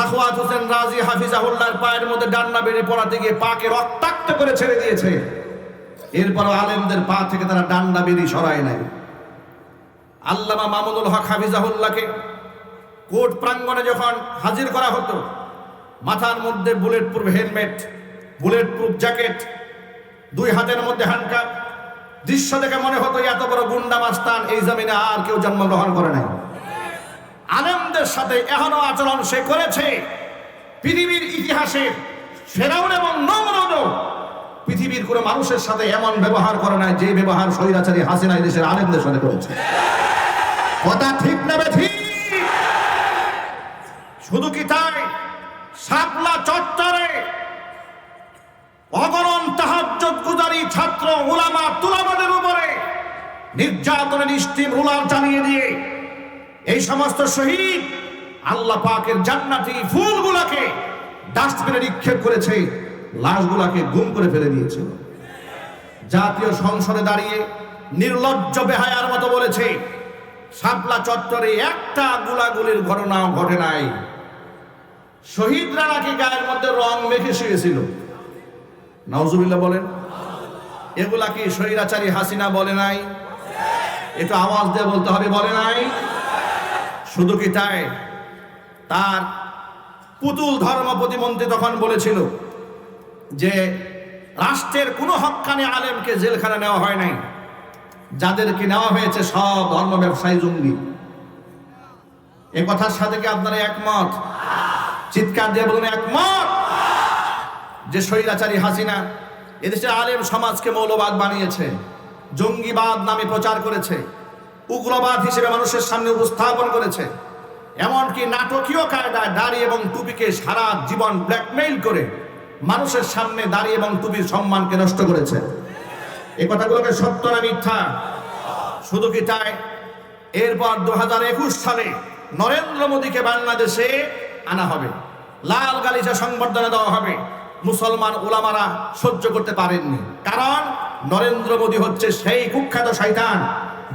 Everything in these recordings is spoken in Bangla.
সাখওয়াত হোসেন রাজি হাফিজাহুল্লাহর পায়ের মধ্যে ডান্না বেড়ে পড়াতে গিয়ে পাকে রক্তাক্ত করে ছেড়ে দিয়েছে। এরপর আলেমদের পা থেকে তারা ডান্ডা বেরি সরায় নাই। আল্লামা মামুনুল হক হাফিজাহুল্লাহকে কোর্ট প্রাঙ্গণে যখন হাজির করা হতো, মাথার মধ্যে bullet proof helmet bullet proof jacket, দুই হাতের মধ্যে হ্যান্ডকাপ, দৃশ্য দেখে মনে হতো, এত বড় গুন্ডা মাস্তান এই জমিনে আর কেউ জন্মগ্রহণ করে নাই। আনন্দের সাথে এখনও আচরণ সে করেছে। পৃথিবীর ইতিহাসে ফেরাউন এবং নমরদ পৃথিবীর কোনো মানুষের সাথে এমন ব্যবহার করে নাই যে ব্যবহার স্বৈরাচারী হাসিনা দেশের আনন্দের সাথে করেছে। কথা ঠিক না ঠিক? শুধু কি তাই? শাপলা চত্বরে তাহাজ্জুদ গুজারি ছাত্র উলামা তুলামাদের উপরে নির্যাতনের স্টিম রুলার চালিয়ে দিয়ে এই সমস্ত শহীদ আল্লাহ পাকের জান্নাতি ফুলগুলাকে ডাস্টবিনে নিক্ষেপ করেছে, লাশগুলাকে গুম করে ফেলে দিয়েছিল জাতীয় সংসদে দাঁড়িয়ে নির্লজ্জ বেহায়ার মতো বলেছে, শাপলা চত্বরে একটা গুলাগুলির ঘটনাও ঘটে নাই। শহীদরা নাকি গায়ের মধ্যে রং মেখে শুয়েছিল? নওজুবিল্লাহ বলেন। এগুলা কি স্বৈরাচারী হাসিনা বলে নাই? একটু আওয়াজ দিয়ে বলতে হবে, বলে নাই? শুধু কি তাই? তার পুতুল ধর্ম প্রতিমন্ত্রী তখন বলেছিল যে, রাষ্ট্রের কোনো হক্কানে আলেমকে জেলখানা নেওয়া হয় নাই। যাদেরকে নেওয়া হয়েছে সব ধর্ম ব্যবসায়ী জঙ্গি। এ কথার সাথে কি আপনারা একমত? চিৎকার দিয়ে বলুন, একমত! যে স্বৈরাচারী হাসিনা এদেশে আলেম সমাজকে মৌলবাদ বানিয়েছে, জঙ্গিবাদ নামে প্রচার করেছে। উগ্রবাদ হিসেবে মানুষের সামনে উপস্থাপন করেছে। এমনকি নাটকীয় কায়দায় দাড়ি এবং টুপিকে সারা জীবন ব্ল্যাকমেইল করে মানুষের সামনে দাড়ি এবং টুপির সম্মানকে নষ্ট করেছে। এই কথাগুলোকে সত্য না মিথ্যা? শুধু কি তাই? এরপর দু হাজার একুশ সালে নরেন্দ্র মোদীকে বাংলাদেশে আনা হবে। লাল গালিচা সংবর্ধনা দেওয়া হবে। মুসলমান ওলামারা সহ্য করতে পারেননি। কারণ নরেন্দ্র মোদী হচ্ছে সেই কুখ্যাত শয়তান।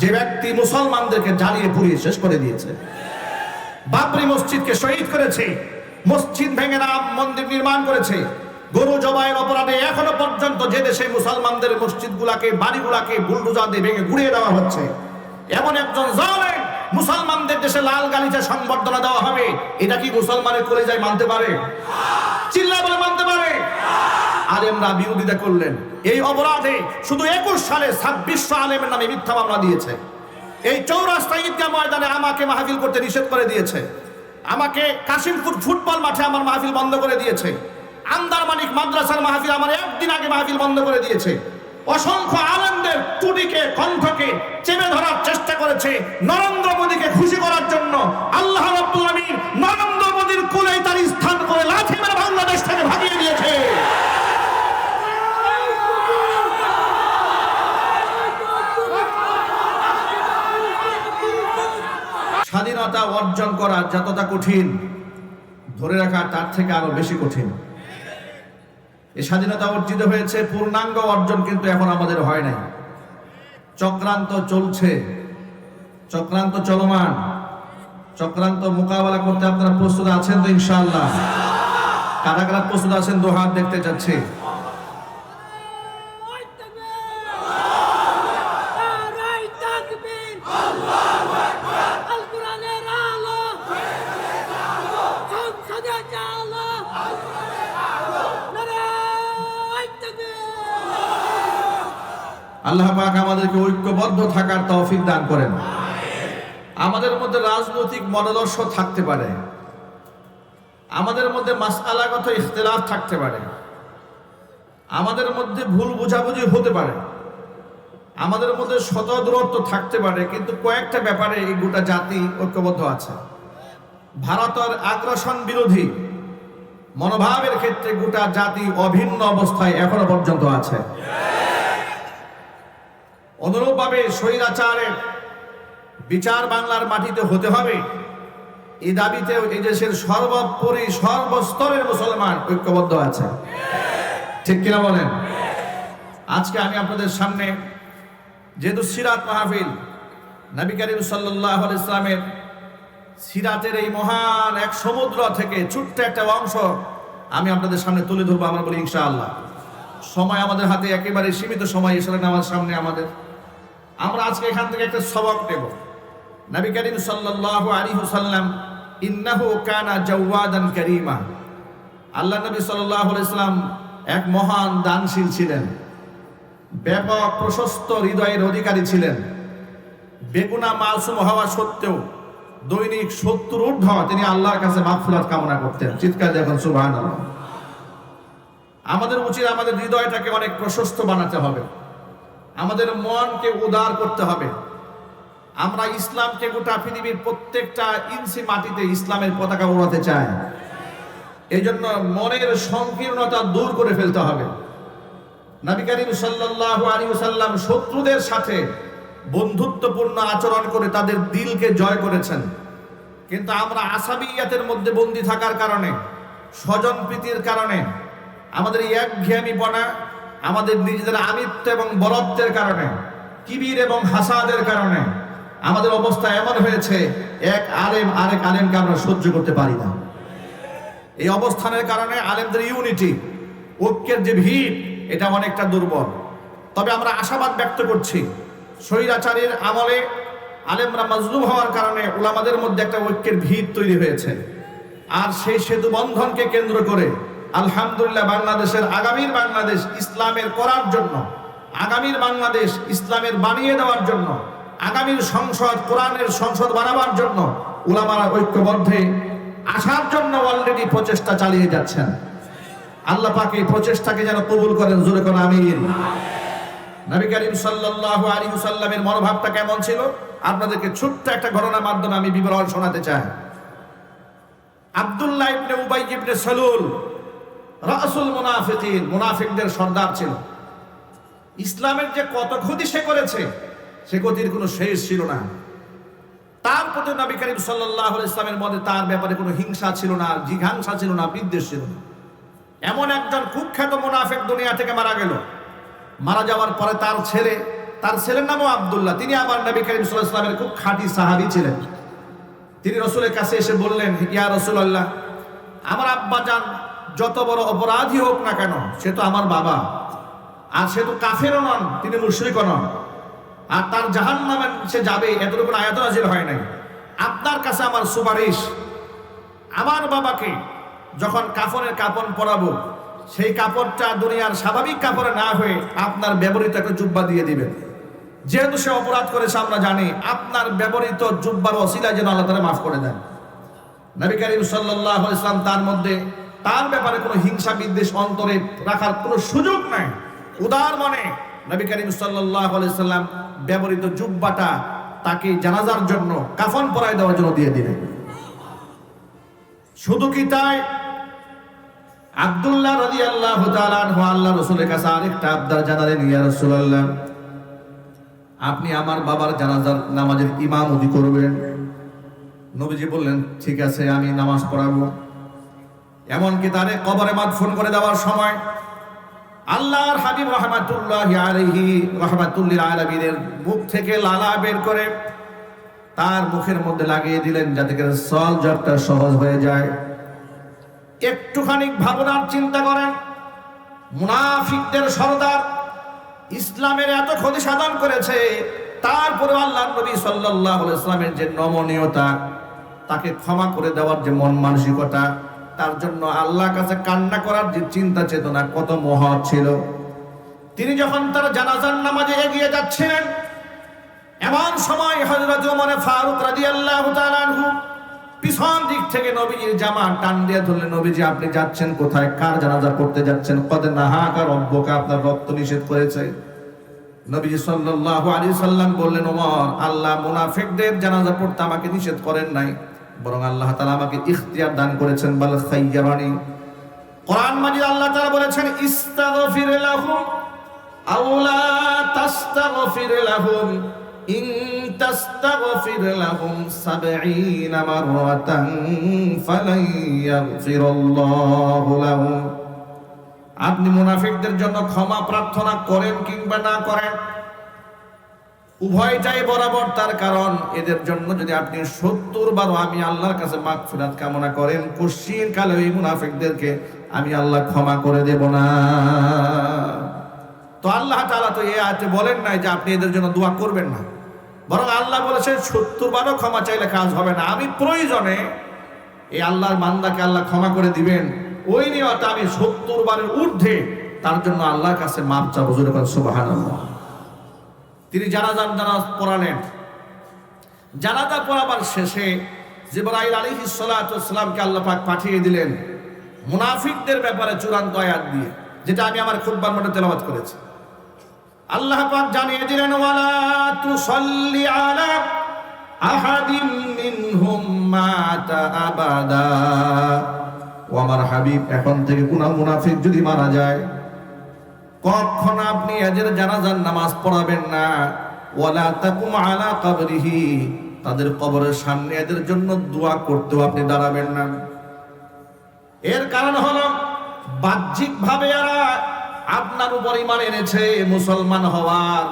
যে ব্যক্তি মুসলমানদেরকে জ্বালিয়ে পুড়িয়ে শেষ করে দিয়েছে। বাবরি মসজিদকে শহীদ করেছে, মসজিদ ভেঙে রাম মন্দির নির্মাণ করেছে। গরু জবাইয়ের অপরাধে এখনও পর্যন্ত যে দেশে মুসলমানদের মসজিদগুলাকে, বাড়িগুলাকে বুলডোজার দিয়ে ভেঙে গুড়িয়ে দেওয়া হচ্ছে, এমন একজন জালেম মুসলমানদের দেশে লাল গালিচা সংবর্ধনা দেওয়া হবে। এটা কি মুসলমানের কলেজায় মানতে পারে? চিল্লা বলে মানতে পারে? আলেমরা বিরোধিতা করলেন। এই অপরাধে শুধু একুশ সালে ছাব্বিশশো আলেমের নামে মিথ্যা মামলা দিয়েছে। এই চৌরাস্তা ঈদগাহ ময়দানে আমাকে মাহফিল করতে নিষেধ করে দিয়েছে। আমাকে কাশিমপুর ফুটবল মাঠে আমার মাহফিল বন্ধ করে দিয়েছে। আন্দারমানিক মাদ্রাসার মাহফিল আমার একদিন আগে মাহফিল বন্ধ করে দিয়েছে। অসংখ্য আনন্দের টুটিকে কণ্ঠকে চেপে ধরার চেষ্টা করেছে নরেন্দ্র মোদীকে খুশি করার জন্য। আল্লাহ রাব্বুল আমিন নরেন্দ্র মোদীর কোলে তার স্থান করে লাথি মেরে বাংলাদেশ থেকে ভাগিয়ে দিয়েছে। স্বাধীনতা অর্জন করা যতটা কঠিন, ধরে রাখা তার থেকে আরও বেশি কঠিন। এই স্বাধীনতা অর্জিত হয়েছে, পূর্ণাঙ্গ অর্জন কিন্তু এখন আমাদের হয় নাই। চক্রান্ত চলছে, চক্রান্ত চলমান, চক্রান্ত মোকাবেলা করতে আপনারা প্রস্তুত আছেন তো ইনশাআল্লাহ? কারা কারা প্রস্তুত আছেন দু হাত দেখতে চাচ্ছি দান করেন। আমাদের মধ্যে রাজনৈতিক মতাদর্শ থাকতে পারে। আমাদের মধ্যে মাসআলাগত ইখতিলাফ থাকতে পারে। আমাদের মধ্যে ভুল বোঝাবুঝি হতে পারে। আমাদের মধ্যে শতদূরত্ব থাকতে পারে, কিন্তু কয়েকটা ব্যাপারে এই গোটা জাতি ঐক্যবদ্ধ আছে। ভারতের আগ্রাসন বিরোধী মনোভাবের ক্ষেত্রে গোটা জাতি অভিন্ন অবস্থায় এখনও পর্যন্ত আছে। অনুরূপভাবে স্বৈরাচারের বিচার বাংলার মাটিতে হতে হবে। এই দাবিতেও এই দেশের সর্বোপরি সর্বস্তরের মুসলমান ঐক্যবদ্ধ আছে। ঠিক কিনা বলেন? আজকে আমি আপনাদের সামনে যেহেতু সিরাত মাহফিল, নবী করিম সাল্লাহ ইসলামের সিরাতের এই মহান এক সমুদ্র থেকে ছোট্ট একটা অংশ আমি আপনাদের সামনে তুলে ধরবো আমরা বলি ইনশাআল্লাহ। সময় আমাদের হাতে একেবারে সীমিত সময় এসে আমার সামনে আমাদের আমরা আজকে এখান থেকে একটা সবক নেব। নবী করিম সাল্লাল্লাহু আলাইহি ওয়াসাল্লাম ইন্নাহু কানা জাওয়াদান কারীমা। আল্লাহ নবী সাল্লাল্লাহু আলাইহি সাল্লাম এক মহান দানশীল ছিলেন। ব্যাপক প্রশস্ত হৃদয়ের অধিকারী ছিলেন। বেগুনা মাসুম হওয়া সত্ত্বেও দৈনিক সত্তর ঊর্ধ্ব তিনি আল্লাহর কাছে মাগফিরাত কামনা করতেন। চিৎকার দেখুন সুবহানাল্লাহ। আমাদের উচিত আমাদের হৃদয়টাকে অনেক প্রশস্ত বানাতে হবে। আমাদের মনকে উদার করতে হবে। আমরা ইসলামকে গোটা পৃথিবীর প্রত্যেকটা ইঞ্চি মাটিতে ইসলামের পতাকা উড়াতে চাই। এই জন্য মনের সংকীর্ণতা দূর করে ফেলতে হবে। নবী করিম সাল্লাল্লাহু আলাইহি ওয়াসাল্লাম শত্রুদের সাথে বন্ধুত্বপূর্ণ আচরণ করে তাদের দিলকে জয় করেছেন। কিন্তু আমরা আসাবিয়াতের মধ্যে বন্দী থাকার কারণে, স্বজন প্রীতির কারণে, আমাদের এই একঘেয়ামিপনা আমাদের নিজেদের আমিত্ব এবং বলত্বের কারণে, কিবির এবং হাসাদের কারণে আমাদের অবস্থা এমন হয়েছে, এক আলেম আরেক আলেমকে আমরা সহ্য করতে পারি না। এই অবস্থানের কারণে আলেমদের ইউনিটি, ঐক্যের যে ভিড়, এটা অনেকটা দুর্বল। তবে আমরা আশাবাদ ব্যক্ত করছি, স্বৈরাচারীর আমলে আলেমরা মজলুম হওয়ার কারণে ওলামাদের মধ্যে একটা ঐক্যের ভিড় তৈরি হয়েছে। আর সেই সেতু বন্ধনকে কেন্দ্র করে আলহামদুলিল্লাহ বাংলাদেশের আগামীর বাংলাদেশ ইসলামের করার জন্য, আগামীর বাংলাদেশ ইসলামের বানিয়ে দেওয়ার জন্য, আগামীর সংসদ কোরআনের সংসদ বানাবার জন্য উলামারা ঐক্যবদ্ধে আসার জন্য অলরেডি প্রচেষ্টা চালিয়ে যাচ্ছেন। আল্লাহ পাক এই প্রচেষ্টাকে যেন কবুল করেন, জোরে কোন আমিন। নবী করিম সাল্লাল্লাহু আলাইহি ওয়াসাল্লামের মনোভাবটা কেমন ছিল? আপনাদেরকে ছোট্ট একটা ঘটনার মাধ্যমে আমি বিবরণ শোনাতে চাই। আব্দুল্লাহ ইবনে উবাই ইবনে সালুল রাসূল মুনাফিকিন, মুনাফিকদের সর্দার ছিল। ইসলামের যে কত ক্ষতি সে করেছে, সে ক্ষতির কোনো শেষ ছিল না। তার প্রতি নবী করিম আলাইহি ইসলামের মধ্যে তার ব্যাপারে কোনো হিংসা ছিল না, জিঘাংসা ছিল না, বিদ্বেষ ছিল না। এমন একজন কুখ্যাত মুনাফিক দুনিয়া থেকে মারা গেল। মারা যাওয়ার পরে তার ছেলে, তার ছেলের নামও আব্দুল্লাহ, তিনি আবার নবী করিম ইসলামের খুব খাঁটি সাহাবী ছিলেন। তিনি রসুলের কাছে এসে বললেন, ইয়া রসুল্লাহ আমার আব্বা যান যত বড় অপরাধী হোক না কেন, সে তো আমার বাবা। আর সে তো কাফেরও নন, তিনি মুশরিকও নন। আর তার জাহান নামে সে যাবে, এতটুকু আয়াত হাজির হয় নাই। আপনার কাছে আমার সুপারিশ, আমার বাবাকে যখন কাফনের কাপড় পরাবো, সেই কাপড়টা দুনিয়ার স্বাভাবিক কাপড়ে না হয়ে আপনার ব্যবহৃত একটা জুব্বা দিয়ে দিবেন। যেহেতু সে অপরাধ করেছে, আমরা জানি আপনার ব্যবহৃত জুব্বার অসিলা যেন আল্লাহ তালা মাফ করে দেন। নবী করিম সাল্লাহ ইসলাম তার মধ্যে তার ব্যাপারে কোনো হিংসা বিদ্বেষ অন্তরে রাখার কোনো সুযোগ নাই। উদার মনে নবী করিম সাল্লাহ সাল্লাম ব্যবহৃত জুব্বাটা তাকে জানাজার জন্য কাফন পরায় দেওয়ার জন্য দিয়ে দিলেন। শুধু কি তাই? আব্দুল্লাহ রাজি আল্লাহ আল্লাহ রসুলের কাছে আরেকটা আবদার জানালেন, ইয়া রসুল্লাহ আপনি আমার বাবার জানাজার নামাজের ইমামতি করবেন। নবীজি বললেন, ঠিক আছে, আমি নামাজ পড়াবো। এমনকি তারে কবরে মাদফুন করে দেওয়ার সময় আল্লাহর হাবিব রহমাতুল্লাহ আলাইহি রহমাতুল্লিল আলামিনের মুখ থেকে লালা বের করে তার মুখের মধ্যে লাগিয়ে দিলেন যাতে করে সল জবটা সহজ হয়ে যায়। একটুখানি ভাবনার চিন্তা করেন। মুনাফিকদের সরদার ইসলামের এত ক্ষতি সাধন করেছে তারপরে আল্লাহ নবী সাল্লাহ ইসলামের যে নমনীয়তা, তাকে ক্ষমা করে দেওয়ার যে মন মানসিকতা তার জন্য আল্লাহ কাছে কান্না করার যে চিন্তা চেতনা কত মহৎ ছিল। তিনি যখন তার জানাজার নামাজে এগিয়ে যাচ্ছিলেন, এমন সময় হজরত ওমরে ফারুক রাদিয়াল্লাহু আল্লাহ আনহু পিছন দিক থেকে নবীজির জামা টান দিয়ে ধরলেন, নবীজি, আপনি যাচ্ছেন কোথায়? কার জানাজা করতে যাচ্ছেন? কদ নাহাকা রব্বকা? আপনার রক্ত নিষেধ করেছে। নবীজি সাল্লাল্লাহু আলাইহি সাল্লাম বললেন, ওমর, আল্লাহ মুনাফিকদের জানাজা পড়তে আমাকে নিষেধ করেন নাই। বরং আল্লাহ তালা আমাকে ইখতিয়ার দান করেছেন, বাল খাইয়ারানি কোরআন মাজিদ আল্লাহ তাআলা বলেছেন, ইস্তাগফির লাহুম আওলা তাস্তাগফির লাহুম। ইন তাস্তাগফির লাহুম 70 মাররাতান ফালান ইয়াগফিরাল্লাহু লাহুম। আপনি মুনাফিকদের জন্য ক্ষমা প্রার্থনা করেন কিংবা না করেন উভয়টাই বরাবর তার কারণ। এদের জন্য যদি আপনি সত্তর বারো আমি আল্লাহর কাছে মাগফিরাত কামনা করেন কুশির কালে ওই মুনাফিকদেরকে আমি আল্লাহ ক্ষমা করে দেব না। তো আল্লাহ তাআলা তো এ আয়াতে বলেন নাই যে আপনি এদের জন্য দোয়া করবেন না। বরং আল্লাহ বলেছেন সত্তর বারও ক্ষমা চাইলে কাজ হবে না। আমি প্রয়োজনে এই আল্লাহর মান্দাকে আল্লাহ ক্ষমা করে দিবেন। ওই নিয়তে আমি সত্তর বারের ঊর্ধ্বে তার জন্য আল্লাহর কাছে মাপ চাবো। জোরে সুবহানাল্লাহ। তিনি জানাজান নামাজ পড়ালেন। জানাজা পড়াবার শেষে জিবরাইল আলাইহিস সালাতু সালামকে আল্লাহ পাক পাঠিয়ে দিলেন মুনাফিকদের ব্যাপারে চূড়ান্ত আয়াত দিয়ে, যেটা আমি আমার খুতবার মধ্যে তেলাওয়াত করেছি। আল্লাহ পাক জানিয়ে দিলেন আলা আহাদিম আমার হাবিব, এখন থেকে কোন মুনাফিক যদি মারা যায় কখন আপনি এদের জানাজার নামাজ পড়াবেন না। ওয়ালা তাকুম আলা কবরিহি। তাদের কবরের সামনে এদের জন্য দোয়া করতেও আপনি দাঁড়াবেন না। এর কারণ হলো বাহ্যিক ভাবে এরা আপনার উপর ইমান এনেছে, মুসলমান হওয়ার,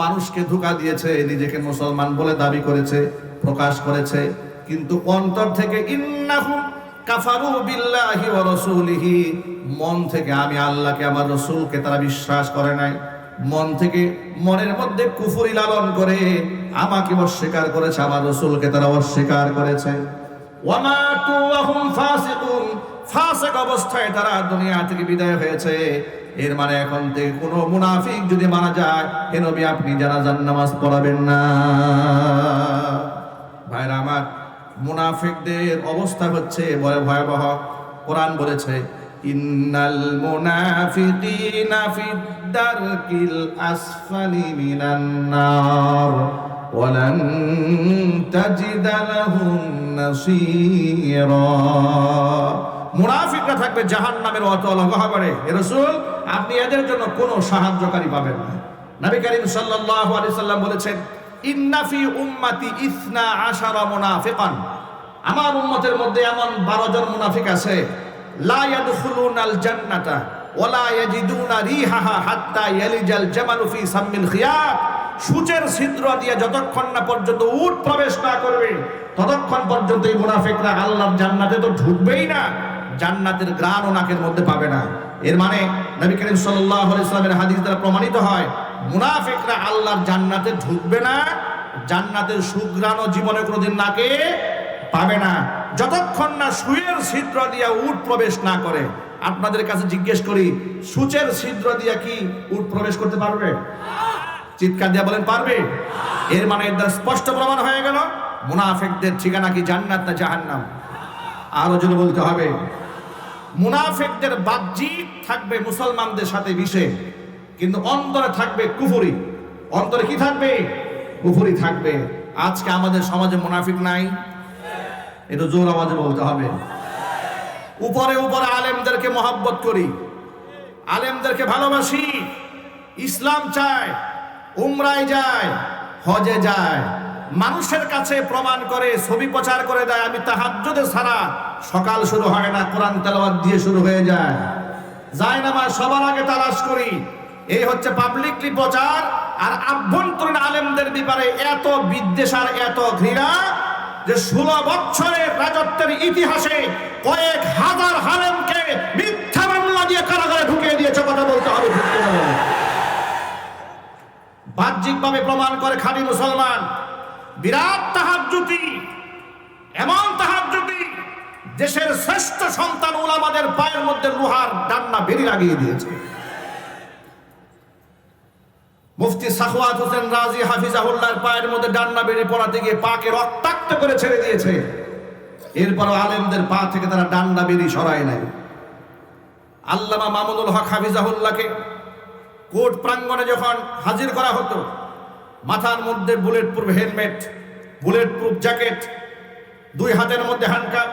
মানুষকে ধোকা দিয়েছে, নিজেকে মুসলমান বলে দাবি করেছে, প্রকাশ করেছে, কিন্তু অন্তর থেকে ইন্নাহুম কাফারু বিল্লাহি ওয়া রাসূলিহি। মন থেকে আমি আল্লাহকে, আমার রসুলকে তারা বিশ্বাস করে নাই। মন থেকে মনের মধ্যে কুফরি লালন করে আমাকে অস্বীকার করেছে, আমার রসুলকে তারা অস্বীকার করেছে। ওয়ামাতু ওয়া হুম ফাসিকুন। ফাসিক অবস্থায় তারা দুনিয়া থেকে বিদায় হয়েছে। এর মানে এখন থেকে কোনো মুনাফিক যদি মারা যায় এ আপনি জানাজার নামাজ পড়াবেন না। ভাইরা আমার মুনাফিকদের অবস্থা হচ্ছে বড় ভয়াবহ। কোরআন বলেছে, ইন্নাল মুনাফিকিনা ফিদ দারকিল আসফালি মিনান নার, ওয়ালান তাজিদা লাহুম নাসীরা। মুনাফিকরা থাকবে জাহান্নামের অতল গহবরে রাসূল, আপনি এদের জন্য কোনো সাহায্যকারী পাবেন না। নবী করিম সাল্লাল্লাহু আলাইহি সাল্লাম বলেছেন ইন্না ফি উম্মতি ইসনা আশারা মুনাফিকান। আমার উম্মতের মধ্যে এমন 12 জন মুনাফিক আছে, লা ইয়াদখুলুনাল জান্নাতা ওয়ালা ইয়াজিদুনা রিহাহা হাত্তা ইয়ালিজাল জামালু ফি সাম্মিল খিয়াব সূচের ছিদ্র দিয়ে যতক্ষণ না পর্যন্ত উট প্রবেশ না করবে, ততক্ষণ পর্যন্ত এই মুনাফিকরা আল্লাহর জান্নাতে তো ঢুকবেই না, জান্নাতের গ্রাণ ও নাকের মধ্যে পাবে না। এর মানে নবী করিম সাল্লাল্লাহু আলাইহি সাল্লামের হাদিস দ্বারা প্রমাণিত হয় মুনাফিকরা আল্লাহর জান্নাতে ঢুকবে না, জান্নাতের সুগ্রাণ জীবনে কোনোদিন নাকে পাবে না। যতক্ষণ না সুয়ের ছিদ্র দিয়া উট প্রবেশ না করে, আপনাদের কাছে জিজ্ঞেস করি, সূচের ছিদ্র দিয়া কি উট প্রবেশ করতে পারবে? চিৎকার দিয়া বলেন, পারবে। এর মানে এর স্পষ্ট প্রমাণ হয়ে গেল, মুনাফিকদের ঠিকানা কি জান্নাত না জাহান্নাম? আরও যদি বলতে হবে। মুনাফিকদের বাহ্যিক থাকবে মুসলমানদের সাথে মিশে। কিন্তু অন্তরে থাকবে কুফুরি। অন্তরে কি থাকবে? কুফুরি থাকবে। আজকে আমাদের সমাজে মুনাফিক নাই। এটা জোর আওয়াজে বলতে হবে। উপরে উপরে আলেমদেরকে মহাব্বত করি। আলেমদেরকে ভালোবাসি। ইসলাম চায়, উমরায় যায়, হজে যায়। মানুষের কাছে প্রমাণ করে, ছবি প্রচার করে দেয়। আমি তাহাজ্জুদে ছাড়া সকাল শুরু হয় না, কোরআন তেলাওয়াত দিয়ে শুরু হয়ে যায়। যায় না সবার আগে তালাশ করি। এই হচ্ছে পাবলিকলি প্রচার, আর আভ্যন্তরীণ আলেমদের ব্যাপারে এত বিদ্বেষ আর এত ঘৃণা যে ষোলো বছরের রাজত্বের ইতিহাসে কয়েক হাজার হালেমকে মিথ্যা মামলা দিয়ে কারাগারে ঢুকিয়ে দিয়েছে কথা বলতে হবে বাহ্যিকভাবে প্রমাণ করে খাঁটি মুসলমান। বিরাট তাহার তাহাজ্জুতি, এমন তাহার তাহাজ্জুতি, দেশের শ্রেষ্ঠ সন্তান ওলামাদের পায়ের মধ্যে লোহার ডান্না বেরি লাগিয়ে দিয়েছে। মুফতি সাখওয়াত হোসেন রাজি হাফিজাহুল্লাহর পায়ের মধ্যে ডান্না বেড়ে পড়াতে গিয়ে পাকে রক্তাক্ত করে ছেড়ে দিয়েছে। এরপর আলেমদের পা থেকে তারা ডান্ডা বেরি সরায় নাই। আল্লামা মামুনুল হক হাফিজাহুল্লাহকে কোর্ট প্রাঙ্গণে যখন হাজির করা হতো, মাথার মধ্যে bullet proof helmet bullet proof jacket, দুই হাতের মধ্যে হ্যান্ডকাপ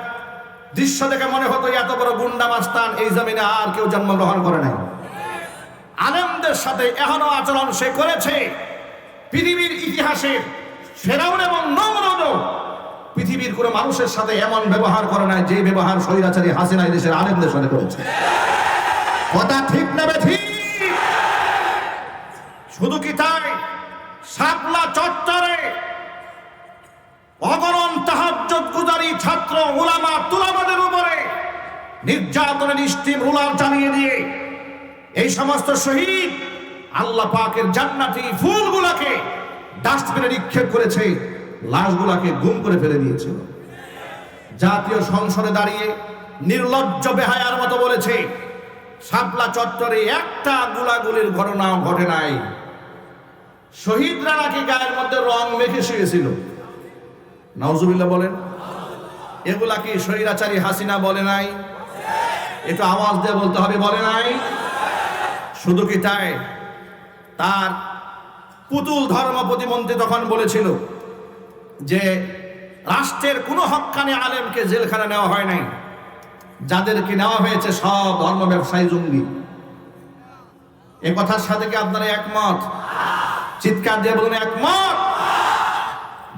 দৃশ্য দেখে মনে হতো, এত বড় গুন্ডা মাস্তান এই জমিনে আর কেউ জন্মগ্রহণ করে নাই। আনন্দের সাথে এখনও আচরণ সে করেছে। পৃথিবীর ইতিহাসে ফেরাউন এবং নমরদ পৃথিবীর কোনো মানুষের সাথে এমন ব্যবহার করে নাই যে ব্যবহার স্বৈরাচারী হাসিনা দেশের আলেমদের সাথে করেছে। কথা ঠিক না ঠিক? শুধু কি তাই? শাপলা চত্বরে অগণন তাহাজ্জুদ গুজারি ছাত্র উলামা তুলামাদের উপরে নির্যাতনের স্টিম রুলার চালিয়ে দিয়ে এই সমস্ত শহীদ আল্লাহ পাকের জান্নাতি ফুলগুলাকে ডাস্টবিনে নিক্ষেপ করেছে, লাশগুলাকে গুম করে ফেলে দিয়েছিল। জাতীয় সংসদে দাঁড়িয়ে নির্লজ্জ বেহায়ার মতো বলেছে, শাপলা চত্বরে একটা গুলাগুলির ঘটনাও ঘটে নাই। শহীদরা নাকি গায়ের মধ্যে রং মেখে শুয়েছিল। নওজুবিল্লাহ বলেন, এগুলা কি স্বৈরাচারী হাসিনা বলে নাই? একটু আওয়াজ দিয়ে বলতে হবে, বলে নাই? শুধু কি তাই? তার পুতুল ধর্ম প্রতিমন্ত্রী তখন বলেছিল যে রাষ্ট্রের কোনো হক্কানি আলেমকে জেলখানা নেওয়া হয় নাই। যাদেরকে নেওয়া হয়েছে সব ধর্ম ব্যবসায়ী জঙ্গি। এ কথার সাথে কি আপনারা একমত? চিৎকার দিয়ে বলুন, একমত!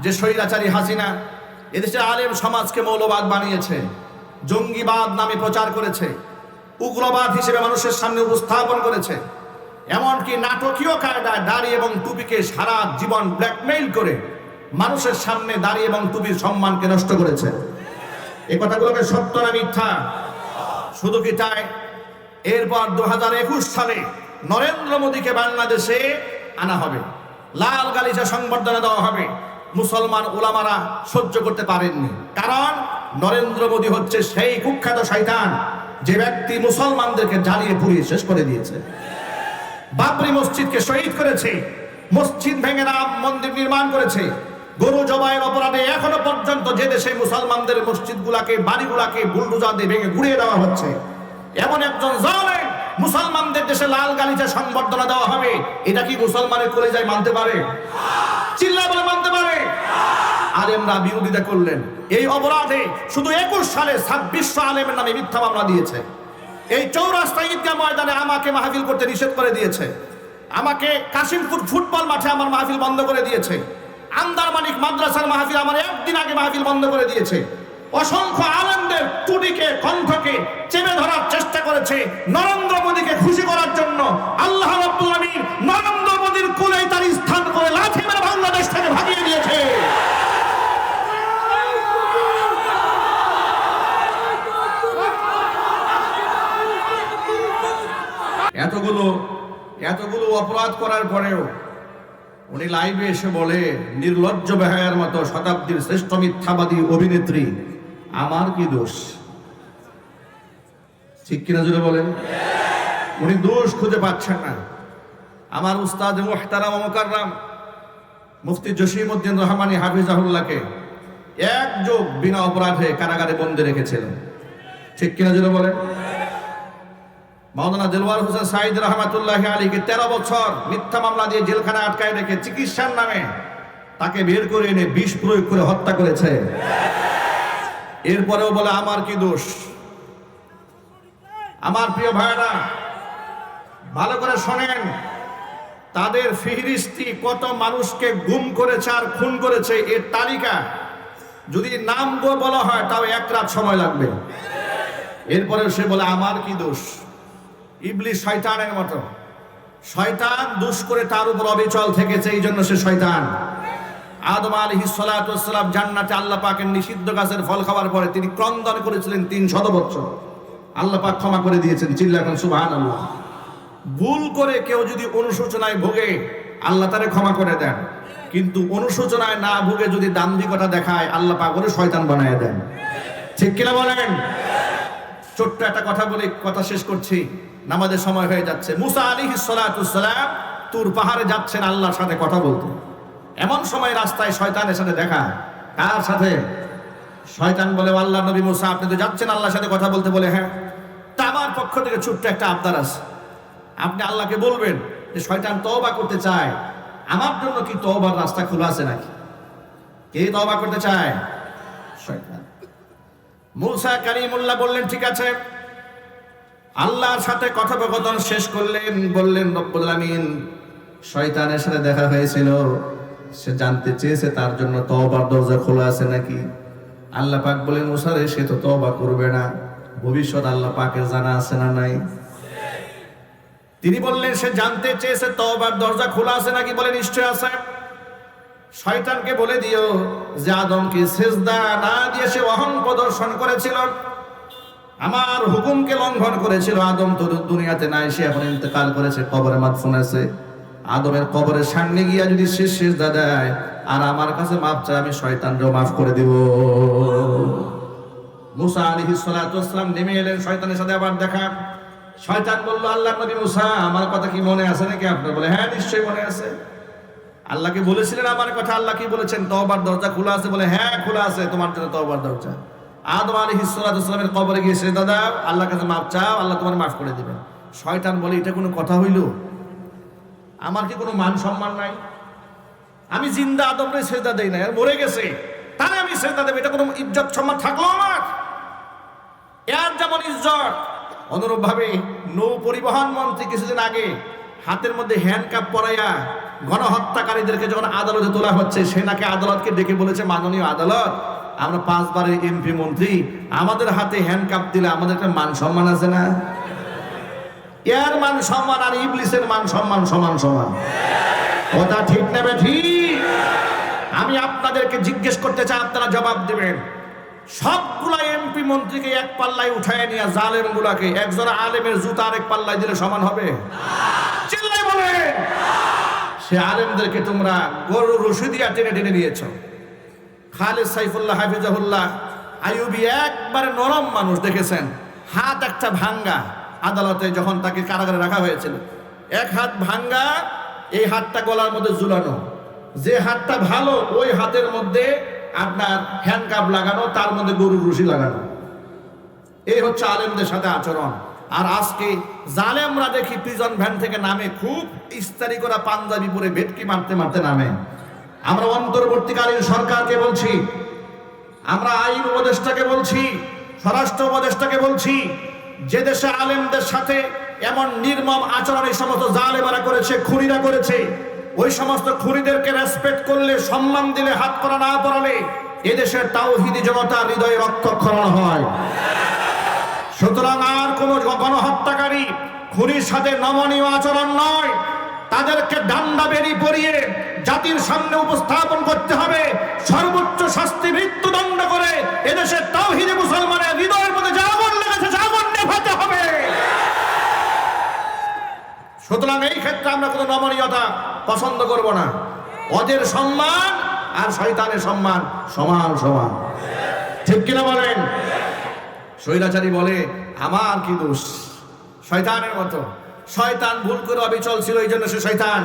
যে স্বৈরাচারী হাসিনা এদেশে আলেম সমাজকে মৌলবাদ বানিয়েছে, জঙ্গিবাদ নামে প্রচার করেছে। উগ্রবাদ হিসেবে মানুষের সামনে উপস্থাপন করেছে। এমনকি নাটকীয় কায়দায় দাড়ি এবং টুপিকে সারা জীবন ব্ল্যাকমেইল করে মানুষের সামনে দাড়ি এবং টুপির সম্মানকে নষ্ট করেছে। এই কথাগুলোকে সত্য না মিথ্যা? শুধু কি তাই? এরপর দু হাজার একুশ সালে নরেন্দ্র মোদীকে বাংলাদেশে আনা হবে। লাল গালিচা সংবর্ধনা দেওয়া হবে। মুসলমান ওলামারা সহ্য করতে পারেননি। কারণ নরেন্দ্র মোদী হচ্ছে সেই কুখ্যাত শয়তান। যে ব্যক্তি মুসলমানদেরকে জ্বালিয়ে পুড়িয়ে শেষ করে দিয়েছে। বাবরি মসজিদকে শহীদ করেছে, মসজিদ ভেঙে রাম মন্দির নির্মাণ করেছে। গরু জবাইয়ের অপরাধে এখনও পর্যন্ত যে দেশে মুসলমানদের মসজিদ মসজিদগুলাকে, বাড়িগুলাকে বুলডোজার দিয়ে ভেঙে গুড়িয়ে দেওয়া হচ্ছে, এমন একজন জালেম মুসলমানদের দেশে লাল গালিচা সংবর্ধনা দেওয়া হবে। এটা কি মুসলমানের কলেজায় মানতে পারে? চিল্লা বলে মানতে পারে? আলেমরা বিরোধিতা করলেন। এই অপরাধে শুধু একুশ সালে ছাব্বিশশো আলেমের নামে মিথ্যা মামলা দিয়েছে। এই চৌরাস্তা ঈদগাহ ময়দানে আমাকে মাহফিল করতে নিষেধ করে দিয়েছে। আমাকে কাশিমপুর ফুটবল মাঠে আমার মাহফিল বন্ধ করে দিয়েছে। আন্দারমানিক মাদ্রাসার মাহফিল আমার একদিন আগে মাহফিল বন্ধ করে দিয়েছে। অসংখ্য আনন্দের টুটিকে, কণ্ঠকে চেপে ধরার চেষ্টা করেছে নরেন্দ্র মোদীকে খুশি করার জন্য। আল্লাহ আলামিন নরেন্দ্র মোদীর কোলে তার স্থান করে লাথি মেরে বাংলাদেশ থেকে ভাগিয়ে দিয়েছে। এতগুলো এতগুলো অপরাধ করার পরেও উনি লাইভে এসে বলে, নির্লজ্জ বেহায়ার মতো শতাব্দীর শ্রেষ্ঠ মিথ্যাবাদী অভিনেত্রী, আমার কি দোষ? ঠিক কিনা জুড়ে বলেন? উনি দোষ খুঁজে পাচ্ছেন না। আমার উস্তাদ মুহতারাম মোকাররাম, মুফতি জসিমউদ্দিন রহমানী হাফিজাহুল্লাহকে এক যোগ বিনা অপরাধে কারাগারে বন্দী রেখেছিলেন। ঠিক কিনা জুড়ে বলেন? মাওলানা দেলওয়ার হোসেন সাইদ রহমাতুল্লাহ আলীকে তেরো বছর মিথ্যা মামলা দিয়ে জেলখানে আটকায় রেখে চিকিৎসার নামে তাকে বের করে এনে বিষ প্রয়োগ করে হত্যা করেছে। এরপরেও বলে, আমার কি দোষ? আমার প্রিয় ভাইরা ভালো করে শোনেন, তাদের ফিহরিস্তি কত মানুষকে গুম করেছে আর খুন করেছে, এর তালিকা যদি নাম বলা হয়, তাও এক রাত সময় লাগবে। এরপরেও সে বলে, আমার কি দোষ? ইবলিশ শয়তানের মতো। শয়তান দুষ করে তার উপর অবিচল থেকেছে, এই জন্য সে শয়তান। আদম আলী সালাম জান্নাতে আল্লাহ পাকের নিষিদ্ধ গাছের ফল খাওয়ার পরে তিনি ক্রন্দন করেছিলেন তিন শত বছর। আল্লাহ পাক ক্ষমা করে দিয়েছেন চিল্লা এখন সুবাহান আল্লাহ ভুল করে কেউ যদি অনুশোচনায় ভোগে, আল্লাহ তারে ক্ষমা করে দেন। কিন্তু অনুশোচনায় না ভুগে যদি দাম্ভিকতা দেখায়, আল্লাহ পাক করে শয়তান বানায় দেন। ঠিক কিনা বলেন? ছোট্ট একটা কথা বলে, কথা শেষ করছি। নামাজের সময় হয়ে যাচ্ছে। মুসা আলী সালাম তুর পাহাড়ে যাচ্ছেন আল্লাহর সাথে কথা বলতে। এমন সময় রাস্তায় শয়তানের সাথে দেখা। কার সাথে? শয়তান বলে, আল্লাহ নবী মুসা, আপনি তো যাচ্ছেন আল্লাহর সাথে কথা বলতে। বলে হ্যাঁ। তা আমার পক্ষ থেকে ছোট্ট একটা আবদার আছে। আপনি আল্লাহকে বলবেন যে, শয়তান তওবা করতে চায়। আমার জন্য কি তওবার রাস্তা খোলা আছে নাকি? কে তওবা করতে চায়? শয়তান। মুসা কারিমুল্লাহ বললেন, ঠিক আছে। আল্লাহর সাথে কথোপকথন শেষ করলেন, বললেন, রব্বুল আমিন শয়তানের সাথে দেখা হয়েছিল। সে জানতে চেয়েছে তার জন্য তওবার দরজা খোলা আছে নাকি? আল্লাহ পাক বলেন মুসারে সে তো তওবা করবে না। ভবিষ্যৎ আল্লাহ পাকের জানা আছে না নাই? তিনি বললেন, সে জানতে চেয়েছে তওবার দরজা খোলা আছে নাকি? বলে, নিশ্চয় আছে। শয়তানকে বলে দিও যে আদমকে সেজদা না দিয়ে সে অহং প্রদর্শন করেছিল। আমার হুকুমকে লঙ্ঘন করেছিল আদম, তো দুনিয়াতে নাই, সে এখন ইন্তেকাল করেছে কবরে মাদফুন আছে। আদমের কবরের সামনে গিয়া যদি সে সেজদা দেয়, আর আমার কাছে মাপ চায়, আমি শয়তানকেও মাফ করে দিব। মুসা আলাইহিস সালাতু ওয়াসসালাম নেমে এলেন, শয়তানের সাথে আবার দেখা। শয়তান বলল আল্লাহ নবী মুসা, আমার কথা কি মনে আছে নাকি? আপনার বলে হ্যাঁ নিশ্চয়ই মনে আছে। আল্লাহকে বলেছিলেন আমার কথা, আল্লাহ কি বলেছেন? তওবার দরজা খোলা আছে বলে হ্যাঁ খোলা আছে, তোমার জন্য তওবার দরজা। আদম আলাইহিস সালাতু ওয়াসসালামের কবরে গিয়ে সেজদা দাও আল্লাহর কাছে মাপ চাও, আল্লাহ তোমার মাফ করে দিবেন। শয়তান বলে, এটা কোনো কথা হইল? আমার কি কোনো মান সম্মান নাই? আমি জিন্দা আদমরে সেজদা দেই না আর মরে গেছে। তাহলে আমি সেজদা দেব, এটা কোনো ইজ্জত সম্মান থাকল আমার? এর যেমন ইজ্জত অনুরূপ ভাবে নৌ পরিবহন মন্ত্রী কিছুদিন আগে হাতের মধ্যে হ্যান্ডকাপ পরাইয়া গণহত্যাকারীদেরকে যখন আদালতে তোলা হচ্ছে সেনাকে আদালতকে ডেকে বলেছে, মাননীয় আদালত আমরা পাঁচবারের এমপি মন্ত্রী, আমাদের হাতে হ্যান্ডকাপ দিলে আমাদের একটা মান সম্মান আছে না? এর মান সম্মান আর ইবলিসের মান সম্মান সমান সমান। কথা ঠিক নেবে ঠিক? আমি আপনাদেরকে জিজ্ঞেস করতে চাই, আপনারা জবাব দেবেন। সবগুলা এমপি মন্ত্রীকে এক পাল্লায় উঠায় নিয়ে জালেম গুলাকে একজন আলেমের জুতা আরেক পাল্লায় দিলে সমান হবে? বলে সে আলেমদেরকে তোমরা গরু রশি দিয়া টেনে টেনে নিয়েছ। খালেদ সাইফুল্লাহ হাফিজাহুল্লাহ আইয়ুবি একবারে নরম মানুষ, দেখেছেন? হাত একটা ভাঙ্গা। আদালতে যখন তাকে কারাগারে রাখা হয়েছিল, এক হাত ভাঙ্গা, এই হাতটা গলার মধ্যে ঝুলানো। যে হাতটা ভালো, ওই হাতের মধ্যে আপনার হ্যান্ডকাপ লাগানো, তার মধ্যে গরুর রুশি লাগানো। এই হচ্ছে আলেমদের সাথে আচরণ। আর আজকে জালেমরা দেখি প্রিজন ভ্যান থেকে নামে, খুব ইস্তারি করা পাঞ্জাবি পরে ভেটকি মারতে মারতে নামে। আমরা অন্তর্বর্তীকালীন সরকারকে বলছি, আমরা আইন উপদেষ্টাকে বলছি, স্বরাষ্ট্র উপদেষ্টাকে বলছি, যে দেশে আলেমদের সাথে এমন নির্মম আচরণ এই সমস্ত জালেমারা করেছে, খুনিরা করেছে, ওই সমস্ত খুনিদেরকে রেসপেক্ট করলে, সম্মান দিলে, হাত করা না পড়ালে এদেশের তাওহিদি জনতা হৃদয়ে রক্তক্ষরণ হয়। সুতরাং আর কোন গণহত্যাকারী খুনির সাথে নমনীয় আচরণ নয়। তাদেরকে ডান্ডা বেরি পরিয়ে জাতির সামনে উপস্থাপন করতে হবে। সর্বোচ্চ শাস্তি মৃত্যুদণ্ড করে এদেশের তাওহিদে মুসলমানের হৃদয়ের মধ্যে জাগন লেগেছে জাগন নেভাতে হবে। সুতরাং এই ক্ষেত্রে আমরা কোনো নমনীয়তা পছন্দ করব না। অজের সম্মান আর শয়তানের সম্মান সমান সমান। ঠিক কিনা বলেন? শৈলাচারী বলে, আমার কি দোষ? শয়তানের মতো। শয়তান ভুল করে অবিচল ছিল, এই জন্য সে শয়তান।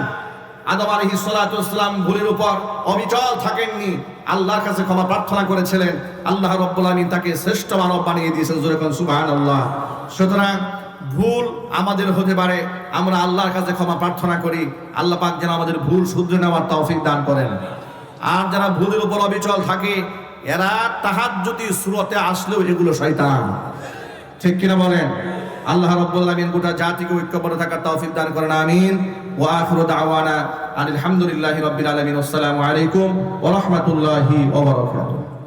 আদম আলহি সালাতাম ভুলের উপর অবিচল থাকেননি। আল্লাহর কাছে ক্ষমা প্রার্থনা করেছিলেন। আল্লাহ রব্বুল তাকে শ্রেষ্ঠ মানব বানিয়ে দিয়েছেন যেরকম সুবাহান আল্লাহ সুতরাং ভুল আমাদের হতে পারে, আমরা আল্লাহর কাছে ক্ষমা প্রার্থনা করি। আল্লাহ পাক যেন আমাদের ভুল শুধরে নেওয়ার তৌফিক দান করেন। আর যারা ভুলের উপর অবিচল থাকে, এরা তাহার যদি সুরতে আসলেও এগুলো শয়তান। ঠিক কিনা বলেন? আল্লাহ রাব্বুল আলামিন গোটা জাতিকে ঐক্যবদ্ধ থাকার তৌফিক দান করেন, আমিন। ওয়া আখিরু দাওয়ানা আলহামদুলিল্লাহি রাব্বিল আলামিন। আসসালামু আলাইকুম ওয়া রাহমাতুল্লাহি ওয়া বারাকাতুহু।